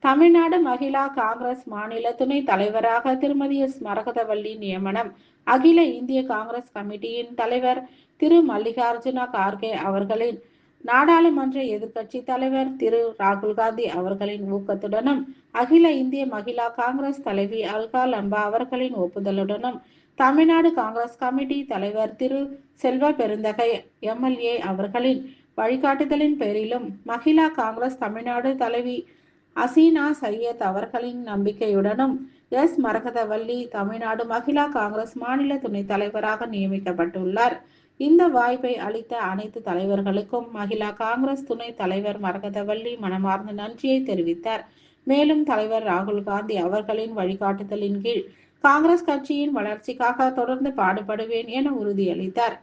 தமிழ்நாடு மகிழா காங்கிரஸ் மாநில துணை தலைவராக திருமதி எஸ். மரகதவள்ளி நியமனம். அகில இந்திய காங்கிரஸ் கமிட்டியின் தலைவர் திரு. மல்லிகார்ஜுன கார்கே அவர்களின் நாடாளுமன்ற எதிர்க்கட்சி தலைவர் திரு ராகுல் காந்தி அவர்களின் ஊக்கத்துடனும் அகில இந்திய மகிழா காங்கிரஸ் தலைவி அல்கா லம்பா அவர்களின் ஒப்புதலுடனும் தமிழ்நாடு காங்கிரஸ் கமிட்டி தலைவர் திரு செல்வ பெருந்தகை எம்எல்ஏ அவர்களின் வழிகாட்டுதலின் பேரிலும் மகிழா காங்கிரஸ் தமிழ்நாடு தலைவி அசீனா சையத் அவர்களின் நம்பிக்கையுடனும் எஸ். மரகதவல்லி தமிழ்நாடு மகிழா காங்கிரஸ் மாநில துணைத் தலைவராக நியமிக்கப்பட்டுள்ளார். இந்த வாய்ப்பை அளித்த அனைத்து தலைவர்களுக்கும் மகிழா காங்கிரஸ் துணை தலைவர் மரகதவள்ளி மனமார்ந்த நன்றியை தெரிவித்தார். மேலும் தலைவர் ராகுல் காந்தி அவர்களின் வழிகாட்டுதலின் கீழ் காங்கிரஸ் கட்சியின் வளர்ச்சிக்காக தொடர்ந்து பாடுபடுவேன் என உறுதியளித்தார்.